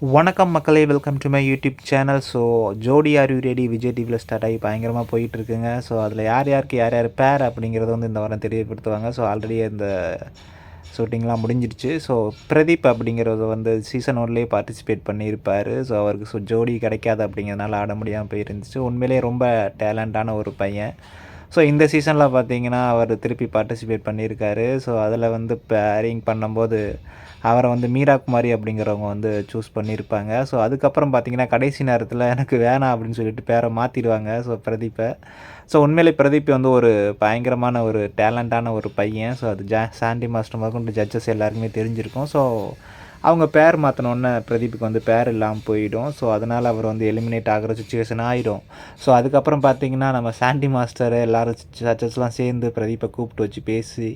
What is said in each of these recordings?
வணக்கம் மக்களே welcome to my YouTube channel so Jodi are you ready Vijay டிவியில் start ஆகி பயங்கரமாக போயிட்டு இருக்குங்க ஸோ அதில் யார் யாருக்கு யார் யார் பேர் அப்படிங்கிறத வந்து இந்த வாரம் தெரியப்படுத்துவாங்க. ஸோ ஆல்ரெடி இந்த ஷூட்டிங்லாம் முடிஞ்சிடுச்சு. ஸோ பிரதீப் அப்படிங்கிறது வந்து சீசன் ஒன்லேயே பார்ட்டிசிபேட் பண்ணியிருப்பார். ஸோ அவருக்கு ஸோ ஜோடி கிடைக்காது அப்படிங்கிறதுனால ஆட முடியாமல் போயிருந்துச்சு. உண்மையிலேயே ரொம்ப டேலண்டான ஒரு பையன். ஸோ இந்த சீசனில் பார்த்தீங்கன்னா அவர் திருப்பி பார்ட்டிசிபேட் பண்ணியிருக்காரு. ஸோ அதில் வந்து பேரிங் பண்ணும்போது அவரை வந்து மீரா குமாரி அப்படிங்கிறவங்க வந்து சூஸ் பண்ணியிருப்பாங்க. ஸோ அதுக்கப்புறம் பார்த்தீங்கன்னா கடைசி நேரத்தில் எனக்கு வேணாம் அப்படின்னு சொல்லிட்டு பேரை மாற்றிடுவாங்க ஸோ பிரதீப்பை. ஸோ உண்மையிலே பிரதீப் வந்து ஒரு பயங்கரமான ஒரு டேலண்டான ஒரு பையன். ஸோ அது ஜா சாண்டி மாஸ்டர் முதற்கொண்டு ஜட்ஜஸ் எல்லாருக்குமே தெரிஞ்சிருக்கும். ஸோ அவங்க பேர் மாற்றினோன்னே பிரதீப்புக்கு வந்து பேர் இல்லாமல் போயிடும். ஸோ அதனால் அவர் வந்து எலிமினேட் ஆகிற சுச்சுவேஷன் ஆகிடும் ஸோ அதுக்கப்புறம் பார்த்தீங்கன்னா நம்ம சாண்டி மாஸ்டர் எல்லோரும் ஜட்ஜஸ்லாம் சேர்ந்து பிரதீப்பை கூப்பிட்டு வச்சு பேசி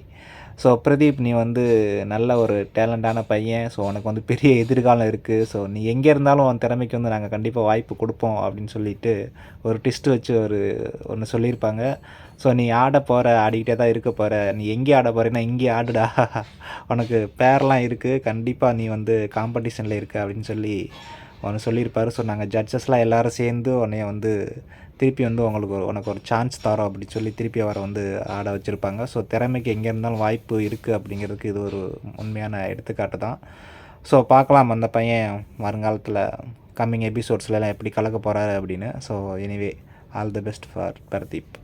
ஸோ பிரதீப் நீ வந்து நல்ல ஒரு டேலண்டான பையன். ஸோ உனக்கு வந்து பெரிய எதிர்காலம் இருக்குது ஸோ நீ எங்கே இருந்தாலும் உன் திறமைக்கு வந்து நாங்கள் கண்டிப்பாக வாய்ப்பு கொடுப்போம் அப்படின்னு சொல்லிட்டு ஒரு டிஸ்ட் வச்சு ஒரு ஒன்று சொல்லியிருப்பாங்க. ஸோ நீ ஆட போகிற ஆடிக்கிட்டே தான் இருக்க போகிற நீ எங்கே ஆட போகிறேன்னா இங்கே ஆடுடா. உனக்கு பேர்லாம் இருக்குது கண்டிப்பாக நீ வந்து காம்படிஷனில் இருக்க அப்படின்னு சொல்லி ஒன்று சொல்லியிருப்பார். ஸோ நாங்கள் ஜட்ஜஸ்லாம் எல்லோரும் சேர்ந்து உன்னைய வந்து திருப்பி வந்து உங்களுக்கு ஒரு உனக்கு ஒரு சான்ஸ் தரோம் அப்படின்னு சொல்லி திருப்பி அவரை வந்து ஆட வச்சுருப்பாங்க. ஸோ திறமைக்கு எங்கே இருந்தாலும் வாய்ப்பு இருக்குது அப்படிங்கிறதுக்கு இது ஒரு உண்மையான எடுத்துக்காட்டு தான். ஸோ பார்க்கலாம். அந்த பையன் வருங்காலத்தில் கம்மிங் எபிசோட்ஸ்லாம் எப்படி கலக்க போகிறாரு அப்படின்னு. So anyway all the best for Pradeep